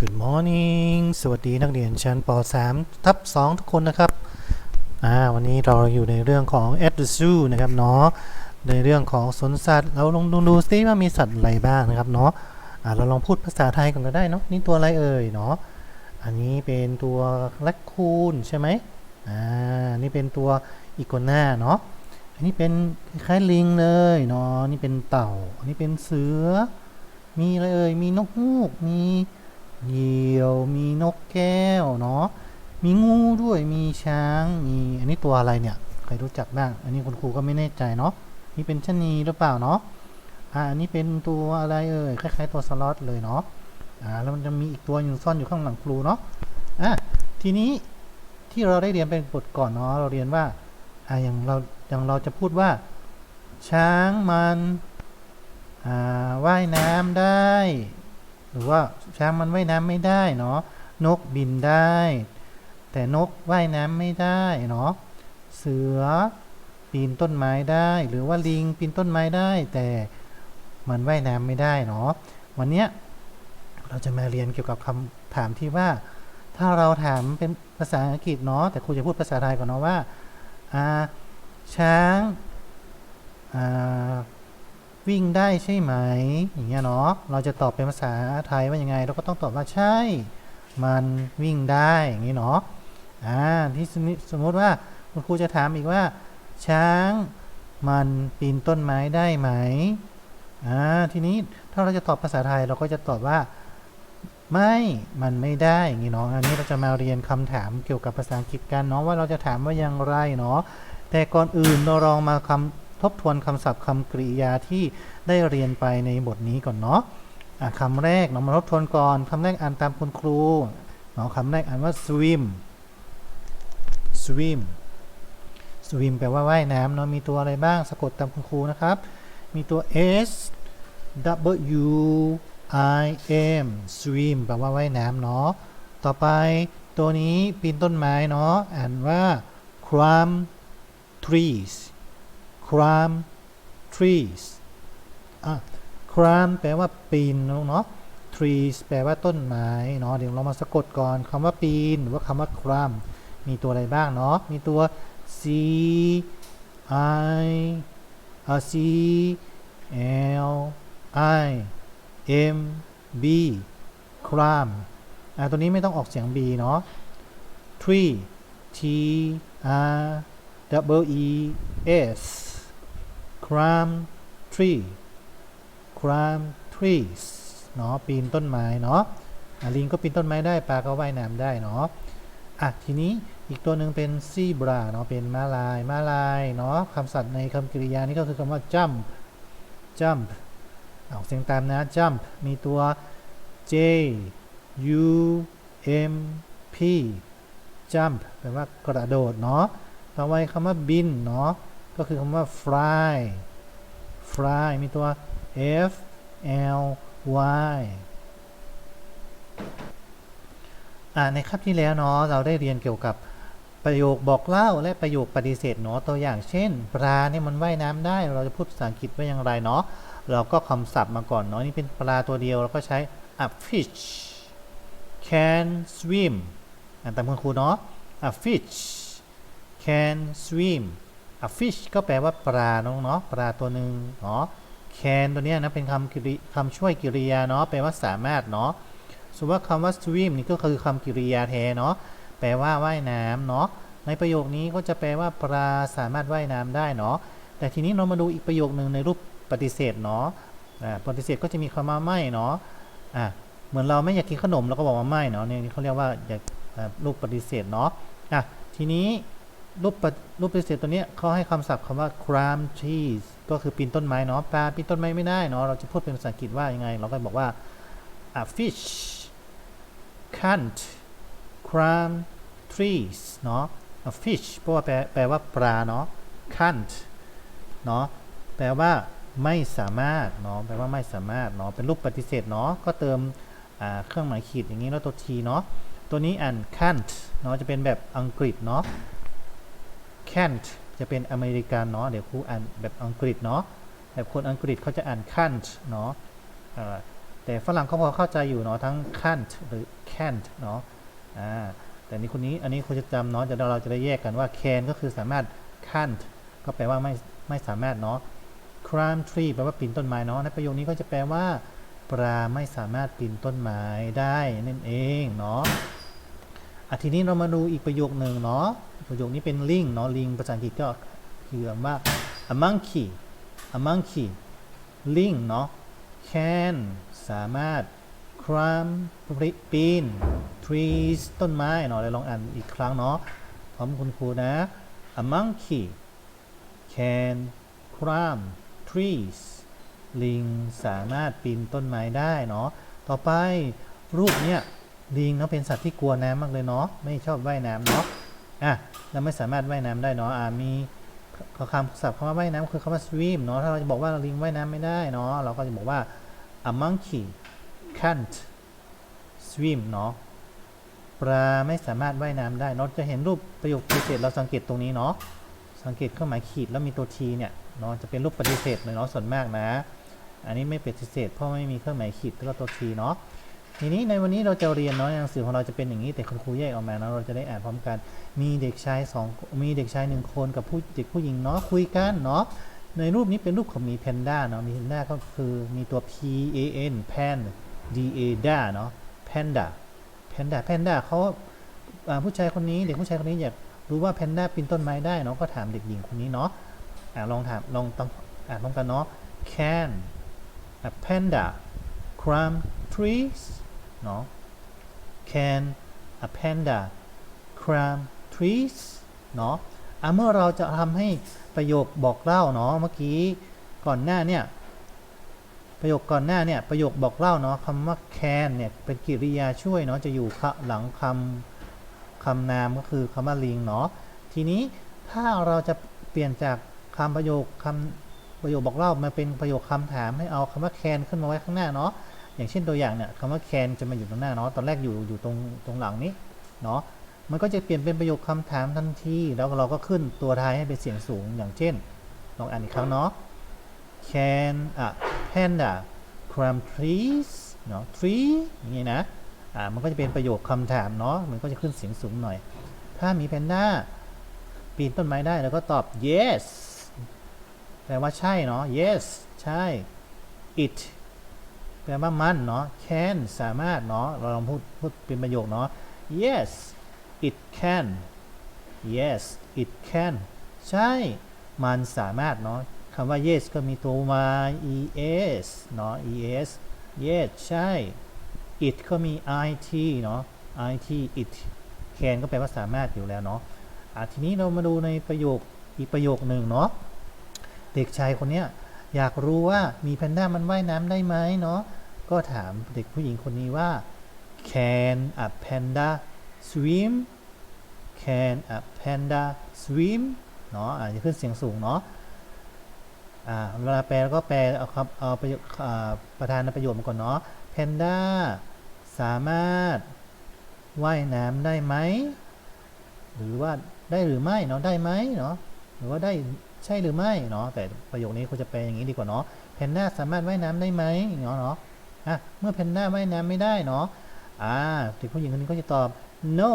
Good morning สวัสดีนักเรียนชั้นป .3 ทับ 2 ทุกคนนะครับ วันนี้เราอยู่ในเรื่องของ at the zoo นะครับเนาะ ในเรื่องของสวนสัตว์ เราลองดูดูซิว่ามีสัตว์อะไรบ้างนะครับเนาะเราลองพูดภาษาไทยกันก็ได้เนาะ นี่ตัวอะไรเอ่ยเนาะ อันนี้เป็นตัวแรคคูนใช่ไหมอ่า นี่เป็นตัวอีโกน่าเนาะ อันนี้เป็นคล้ายลิงเลยเนาะ นี่เป็นเต่า อันนี้เป็นเสือ มีอะไรเอ่ย มีนกฮูก มี เหยี่ยว มีนกแก้วเนาะ มีงูด้วย มีช้าง มี อันนี้ตัวอะไรเนี่ย ใครรู้จักบ้าง อันนี้คุณครูก็ไม่แน่ใจเนาะ นี่เป็นชนีหรือเปล่าเนาะ อ่า อันนี้เป็นตัวอะไรเอ่ย คล้ายๆตัวสล็อตเลยเนาะ อ่า แล้วมันจะมีอีกตัวอยู่ซ่อนอยู่ข้างหลังครูเนาะ อะ ทีนี้ที่เราได้เรียนเป็นบทก่อนเนาะ เราเรียนว่า อ่า อย่างเราอย่างเราจะพูดว่า ช้างมัน อ่า ว่ายน้ำได้ หรือว่าช้างมันว่ายน้ำไม่ได้เนาะนกบินได้ แต่นกว่ายน้ำไม่ได้เนาะเสือปีนต้นไม้ได้ หรือว่าลิงปีนต้นไม้ได้ แต่มันว่ายน้ำไม่ได้เนาะวันเนี้ยเราจะมาเรียนเกี่ยวกับคำถามที่ว่า ถ้าเราถามเป็นภาษาอังกฤษเนาะแต่ครูจะพูดภาษาไทยก่อนเนาะว่าช้างา วิ่งได้ใช่ไหม อย่างเงี้ยเนาะ เราจะตอบเป็นภาษาไทยว่ายังไง เราก็ต้องตอบว่าใช่ มันวิ่งได้อย่างนี้เนาะ อ่า ที่สมมติว่าคุณครูจะถามอีกว่า ช้างมันปีนต้นไม้ได้ไหม อ่า ทีนี้ถ้าเราจะตอบภาษาไทยเราก็จะตอบว่าไม่ มันไม่ได้อย่างนี้เนาะ อันนี้เราจะมาเรียนคำถามเกี่ยวกับภาษาอังกฤษกันเนาะว่าเราจะถามว่าอย่างไรเนาะ แต่ก่อนอื่นเราลองมาคำ ทบทวนคำศัพท์คำกริยาที่ได้เรียนไปในบทนี้ก่อนเนาะะคำแรกเรามาทบทวนก่อนคำแรกอ่านตามคุณครูเนาะคำแรกอ่านว่า swim swim swim แปลว่าว่ายน้ำเนาะมีตัวอะไรบ้างสะกดตามคุณครูนะครับ มีตัว s w i m swim แปลว่าว่ายน้ำเนาะต่อไปตัวนี้ปีนต้นไม้เนาะอ่านว่า climb trees climb trees อะ climb แปลว่าปีนเนาะ trees แปลว่าต้นไม้เนาะเดี๋ยวเรามาสะกดก่อนคำว่าปีนหรือว่าคำว่า climb มีตัวอะไรบ้างเนาะมีตัว c i c l i m b climb อะตัวนี้ไม่ต้องออกเสียง b เนาะ tree t r w e s climb tree climb trees เนาะปีนต้นไม้เนาะลิงก็ปีนต้นไม้ได้ปลาก็ว่ายน้ำได้เนาะอะทีนี้อีกตัวหนึ่งเป็นซีบราเนาะเป็นม้าลายม้าลายเนาะคำศัพท์ในคำกริยานี้ก็คือคำว่า jump jump ออกเสียงตามนะ jump มีตัว j u m p jump แปลว่ากระโดดเนาะต่อไปคำว่าบินเนาะ ก็คือคำว่า fly fly มีตัว f l y ในคาบที่แล้วเนาะเราได้เรียนเกี่ยวกับประโยคบอกเล่าและประโยคปฏิเสธเนาะตัวอย่างเช่น ปลาเนี่ยมันว่ายน้ำได้ เราจะพูดภาษาอังกฤษว่าอย่างไรเนาะเราก็คำศัพท์มาก่อนเนาะนี่เป็นปลาตัวเดียวเราก็ใช้ a fish can swim อ่านตามคุณครูเนาะ a fish can swim a fish ก็แปลว่าปลาเนาะเนาะปลาตัวหนึ่งเนาะ can ตัวเนี้ยนะเป็นคำกริคำช่วยกริยาเนาะแปลว่าสามารถเนาะส่วนว่าคำว่า swim นี่ก็คือคำกริยาแท้เนาะแปลว่าว่ายน้ำเนาะในประโยคนี้ก็จะแปลว่าปลาสามารถว่ายน้ำได้เนาะแต่ทีนี้เรามาดูอีกประโยคหนึ่งในรูปปฏิเสธเนาะปฏิเสธก็จะมีคำว่าไม่เนาะอ่าเหมือนเราไม่อยากกินขนมเราก็บอกว่าไม่เนาะเนี่ยเขาเรียกว่าอยากอ่ารูปปฏิเสธเนาะอะทีนี้ รูปปฏิรูปปฏิเสธตัวนี้เขาให้คำศัพท์คำว่า climb trees ก็คือปีนต้นไม้เนาะปลาปีนต้นไม้ไม่ได้เนาะเราจะพูดเป็นภาษาอังกฤษว่ายังไง เราก็บอกว่า a fish can't climb trees เนาะ a fish เพราะว่าแปลแปลว่าปลาเนาะ can't เนาะแปลว่าไม่สามารถเนาะแปลว่าไม่สามารถเนาะเป็นรูปปฏิเสธเนาะก็เติมเครื่องหมายขีดอย่างนี้แล้วตัว t เนาะตัวนี้อ่าน can't เนาะจะเป็นแบบอังกฤษเนาะ can't จะเป็นอเมริกันเนาะเดี๋ยวครูอ่านแบบอังกฤษเนาะแบบคนอังกฤษเขาจะอ่าน can't เนาะแต่ฝรั่งเขาพอเข้าใจอยู่เนาะทั้ง can't หรือ can't เนาะแต่นี่คนนี้อันนี้คุณจะจำเนาะจะเราจะได้แยกกันว่า can ก็คือสามารถ can't ก็แปลว่าไม่ไม่สามารถเนาะ climb tree แปลว่าปีนต้นไม้เนาะในประโยคนี้ก็จะแปลว่าปลาไม่สามารถปีนต้นไม้ได้นั่นเองเนาะ อะทีนี้เรามาดูอีกประโยคหนึ่งเนาะประโยคนี้เป็นลิงเนาะลิงภาษาอังกฤษก็คือว่า a monkey a monkey ลิงเนาะ can สามารถ climb ปีน trees ต้นไม้เนาะเราลองอ่านอีกครั้งเนาะพร้อมคุณครูนะ a monkey can climb trees ลิงสามารถปีนต้นไม้ได้เนาะต่อไปรูปเนี้ย ลิงเนาะเป็นสัตว์ที่กลัวน้ำมากเลยเนาะไม่ชอบว่ายน้ำเนาะอะเราไม่สามารถว่ายน้ำได้เนาะอ่ามีคำศัพท์คำว่าว่ายน้ำคือคำว่า swim เนาะถ้าเราจะบอกว่าลิงว่ายน้ำไม่ได้เนาะเราก็จะบอกว่า a monkey can't swim เนาะปลาไม่สามารถว่ายน้ำได้เนาะจะเห็นรูปประโยคปฏิเสธเราสังเกตตรงนี้เนาะสังเกตเครื่องหมายขีดแล้วมีตัว t เนี่ยเนาะจะเป็นรูปปฏิเสธเลยเนาะส่วนมากนะ อันนี้ไม่ปฏิเสธเพราะไม่มีเครื่องหมายขีดแล้วก็ตัว t เนาะ ทีนี้ในวันนี้เราจะเรียนเนาะหนังสือของเราจะเป็นอย่างนี้แต่คุณครูแยกออกมาเนาะเราจะได้อ่านพร้อมกัน มีเด็กชายสองมีเด็กชายหนึ่งคนกับผู้เด็กผู้หญิงเนาะคุยกันเนาะในรูปนี้เป็นรูปของมีแพนด้าเนาะมีแพนด้าก็คือมีตัว P A N pan D A ด้าเนาะ panda panda panda เขาอ่าผู้ชายคนนี้เด็กผู้ชายคนนี้อยากรู้ว่าแพนด้าปีนต้นไม้ได้เนาะก็ถามเด็กหญิงคนนี้เนาะอ่าลองถามลองต้องอ่านพร้อมกันเนาะ can a panda climb trees เนาะ can a panda climb trees เนาะอะเมื่อเราจะทำให้ประโยคบอกเล่าเนาะเมื่อกี้ก่อนหน้าเนี่ยประโยคก่อนหน้าเนี่ยประโยคบอกเล่าเนาะคำว่า can เนี่ยเป็นกริยาช่วยเนาะจะอยู่ข้างหลังคำคำนามก็คือคำว่าลิงเนาะทีนี้ถ้าเราจะเปลี่ยนจากคำประโยคคำประโยคบอกเล่ามาเป็นประโยคคำถามให้เอาคำว่า can ขึ้นมาไว้ข้างหน้าเนาะ อย่างเช่นตัวอย่างเนี่ยคำว่า can จะมาอยู่ตรงหน้าเนาะตอนแรกอยู่อยู่ตรงตรงหลังนี้เนาะมันก็จะเปลี่ยนเป็นประโยคคำถามทันที แล้วเราก็ขึ้นตัวท้ายให้เป็นเสียงสูง อย่างเช่น ลองอ่านอีกครั้งเนาะ can a panda climb trees เนาะ tree อย่างนี้นะอ่ามันก็จะเป็นประโยคคำถามเนาะมันก็จะขึ้นเสียงสูงหน่อย ถ้ามีแพนด้าปีนต้นไม้ได้แล้วก็ตอบ yes แปลว่าใช่เนาะ yes ใช่ it แปลว่ามันเนาะ can สามารถเนาะ เราลองพูดพูดเป็นประโยคเนาะ yes it can yes it can ใช่ มันสามารถเนาะคำว่า yes ก็มีตัว y es เนาะ es yes ใช่ it ก็มี it เนาะ it it can ก็แปลว่าสามารถอยู่แล้วเนาะอะทีนี้เรามาดูในประโยคอีกประโยคหนึ่งเนาะ เด็กชายคนเนี้ยอยากรู้ว่ามีแพนด้ามันว่ายน้ำได้ไหมเนาะ ก็ถามเด็กผู้หญิงคนนี้ว่า can a panda swim can a panda swim เนาะอาจจะขึ้นเสียงสูงเนาะอ่าเวลาแปลก็แปลเอาครับเอาประโยคอ่าประธานประโยชน์มาก่อนเนาะแพนด้าสามารถว่ายน้ำได้ไหม หรือว่าได้หรือไม่เนาะได้ไหมเนาะหรือว่าได้ใช่หรือไม่เนาะแต่ประโยคนี้ควรจะแปลอย่างนี้ดีกว่าเนาะแพนด้าสามารถว่ายน้ำได้ไหมเนาะเนาะ อะเมื่อแพนด้าว่ายน้ำไม่ได้เนาะอ่าเด็กผู้หญิงคนนี้ก็จะตอบ no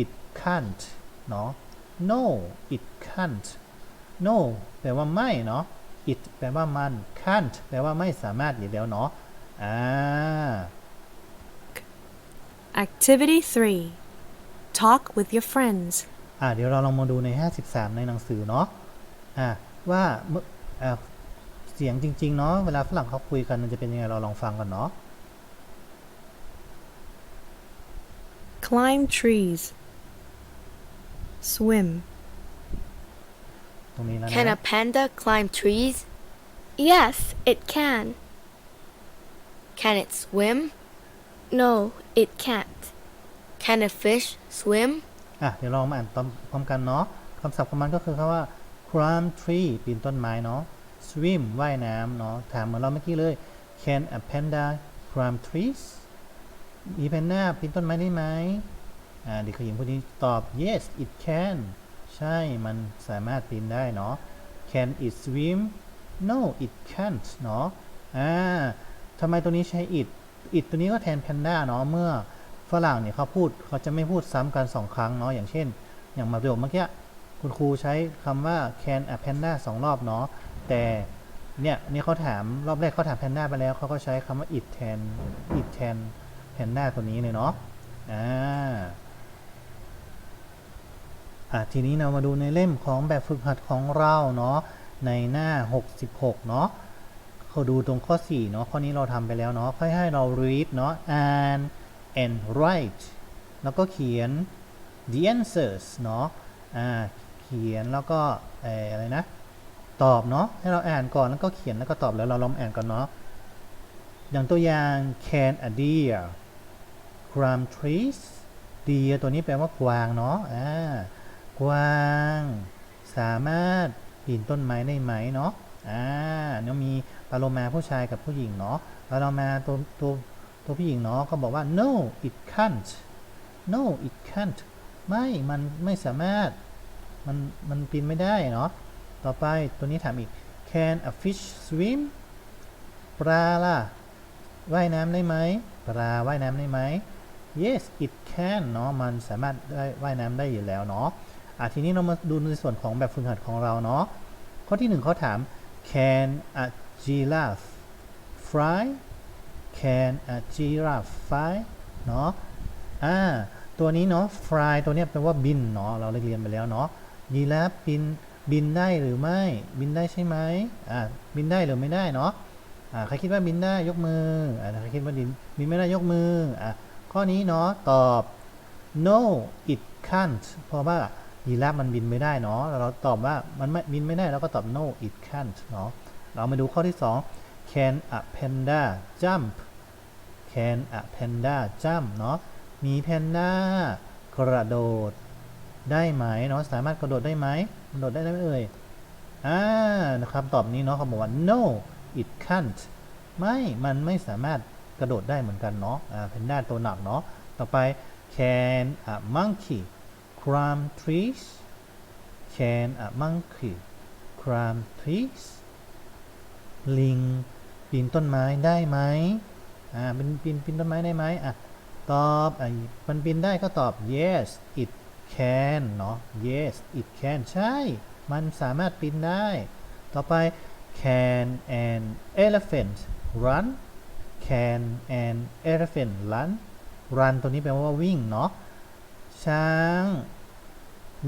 it can't เนาะ no it can't no แปลว่าไม่เนาะ it แปลว่ามัน can't แปลว่าไม่สามารถอยู่แล้วเนาะอ่า Activity 3 Talk with your friends. อ่าเดี๋ยวเราลองมาดูใน 53 ในหนังสือเนาะอ่าว่าเมื่ออ่าเสียงจริง ๆ เนาะเวลาฝรั่งเขาคุยกันมันจะเป็นยังไงเราลองฟังกันเนาะ Climb trees. Swim. ตรงนี้นะ Can นะ a panda climb trees? Yes, it can. Can it swim? No, it can't. Can a fish swim? อะเดี๋ยวลองมาอ่านตามพร้อมกันเนาะคำศัพท์ของมันก็คือคำว่า climb tree ปีนต้นไม้เนาะ swim ว่ายน้ำเนาะ ถามเหมือนเราเมื่อกี้เลย can a panda climb trees มีแพนด้าปีนต้นไม้ได้ไหมอ่าเด็กผู้หญิงคนนี้ตอบ yes it can ใช่ มันสามารถปีนได้เนาะ can it swim no it can't เนาะอ่าทำไมตัวนี้ใช้ it it ตัวนี้ก็แทน panda เนาะ เมื่อฝรั่งเนี่ยเขาพูดเขาจะไม่พูดซ้ำกันสองครั้งเนาะ อย่างเช่น อย่างมาประโยคเมื่อกี้ คุณครูใช้คำว่า can a panda สองรอบเนาะแต่เนี่ยนี่เขาถามรอบแรกเขาถาม panda ไปแล้วเขาก็ใช้คำว่า it แทน it แทน panda ตัวนี้เลยเนาะอ่าอะทีนี้เรามาดูในเล่มของแบบฝึกหัดของเราเนาะในหน้า 66 เนาะเขาดูตรงข้อ 4 เนาะข้อนี้เราทำไปแล้วเนาะค่อยให้เรา read เนาะ and and write แล้วก็เขียน the answers เนาะอ่า ขียนแล้วก็อะไรนะ ตอบเนาะให้เราอ่านก่อนแล้วก็เขียนแล้วก็ตอบแล้วเราลองอ่านก่อนเนาะอย่างตัวอย่าง can a deer climb trees deer ตัวนี้แปลว่ากวางเนาะอ่ากวาง สามารถปีนต้นไม้ได้ไหมเนาะอ่าเนี่ยมีปาโลมาผู้ชายกับผู้หญิงเนาะปาโลมาตัวตัวตัวผู้หญิงเนาะก็บอกว่า no it can't no it can't ไม่ มันไม่สามารถ มันมันปีนไม่ได้เนาะต่อไปตัวนี้ถามอีก can a fish swim ปลาล่ะว่ายน้ำได้ไหมปลาว่ายน้ำได้ไหม yes it can เนาะมันสามารถได้ว่ายน้ำได้อยู่แล้วเนาะอะทีนี้เรามาดูในส่วนของแบบฝึกหัดของเราเนาะข้อที่หนึ่งเขาถาม can a giraffe fly can a giraffe fly เนาะอ่าตัวนี้เนาะ fly ตัวเนี้ยแปลว่าบินเนาะเราได้เรียนไปแล้วเนาะ ยีราฟบินบินได้หรือไม่ บินได้ใช่ไหมอ่าบินได้หรือไม่ได้เนาะอ่าใครคิดว่าบินได้ยกมืออ่าใครคิดว่าบินบินไม่ได้ยกมืออะข้อนี้เนาะตอบ no it can't เพราะว่ายีราฟมันบินไม่ได้เนาะเราตอบว่ามันไม่บินไม่ได้เราก็ตอบ no it can't เนาะเรามาดูข้อที่สอง can a panda jump can a panda jump เนาะมีแพนด้ากระโดด ได้ไหมเนาะสามารถกระโดดได้ไหมกระโดดได้ไหมเอ่ยอ่านะครับตอบนี้เนาะเขาบอกว่า no it can't ไม่ มันไม่สามารถกระโดดได้เหมือนกันเนาะอ่าแพนด้าตัวหนักเนาะต่อไป can a monkey climb trees can a monkey climb trees ลิงปีนต้นไม้ได้ไหมอ่าเป็นปีนปีนต้นไม้ได้ไหมอะตอบอะมันบินได้ก็ตอบ yes it can เนาะ yes it can ใช่ มันสามารถบินได้ ต่อไป can an elephant run can an elephant run run ตัวนี้แปลว่าวิ่งเนาะ ช้าง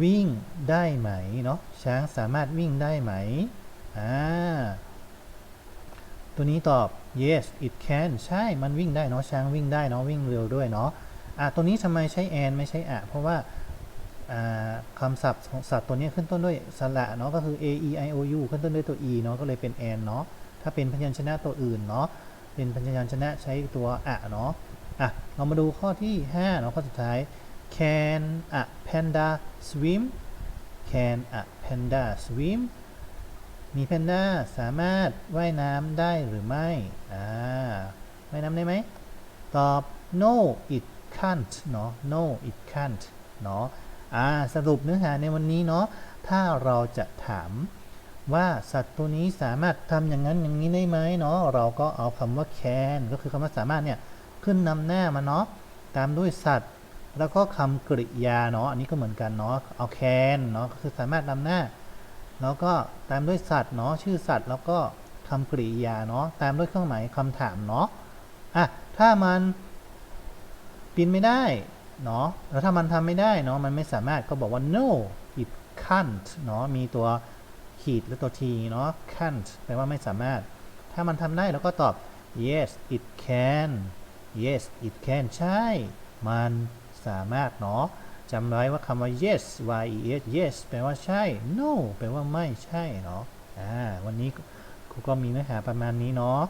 วิ่งได้ไหมเนาะ ช้างสามารถวิ่งได้ไหม อ่า ตัวนี้ตอบ yes it can ใช่ มันวิ่งได้เนาะ ช้างวิ่งได้เนาะ วิ่งเร็วด้วยเนาะ อะ ตัวนี้ทำไมใช้ and ไม่ใช่อะเพราะว่า คำศัพท์ของสัตว์ตัวนี้ขึ้นต้นด้วยสระเนาะก็คือ a e i o u ขึ้นต้นด้วยตัว e เนาะก็เลยเป็น and เนาะถ้าเป็นพยัญชนะตัวอื่นเนาะเป็นพยัญชนะใช้ตัวอะเนาะอะเรามาดูข้อที่5เนาะข้อสุดท้าย can a panda swim can a panda swim มีแพนด้าสามารถว่ายน้ำได้หรือไม่อ่าว่ายน้ำได้ไหมตอบ no it can't เนาะ no it can't เนาะ อ่าสรุปเนื้อหาในวันนี้เนาะถ้าเราจะถามว่าสัตว์ตัวนี้สามารถทำอย่างนั้นอย่างนี้ได้ไหมเนาะเราก็เอาคำว่า can ก็คือคำว่าสามารถเนี่ยขึ้นนำหน้ามาเนาะตามด้วยสัตว์ แล้วก็คำกริยาเนาะอันนี้ก็เหมือนกันเนาะเอา can เนาะก็คือสามารถนำหน้า แล้วก็ตามด้วยสัตว์เนาะชื่อสัตว์ แล้วก็คำกริยาเนาะตามด้วยเครื่องหมายคำถามเนาะอะถ้ามันปีนไม่ได้ เนาะแล้วถ้ามันทำไม่ได้เนาะมันไม่สามารถก็บอกว่า no it can't เนาะมีตัวขีดหรือตัว t เนาะ can't แปลว่าไม่สามารถ ถ้ามันทำได้เราก็ตอบ yes it can yes it can ใช่ มันสามารถเนาะจำไว้ว่าคำว่า yes y e s yes แปลว่าใช่ no แปลว่าไม่ใช่เนาะอ่าวันนี้ครูก็มีเนื้อหาประมาณนี้เนาะ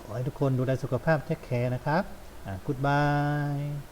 ขอให้ทุกคนดูแลสุขภาพเทคแคร์นะครับอ่า goodbye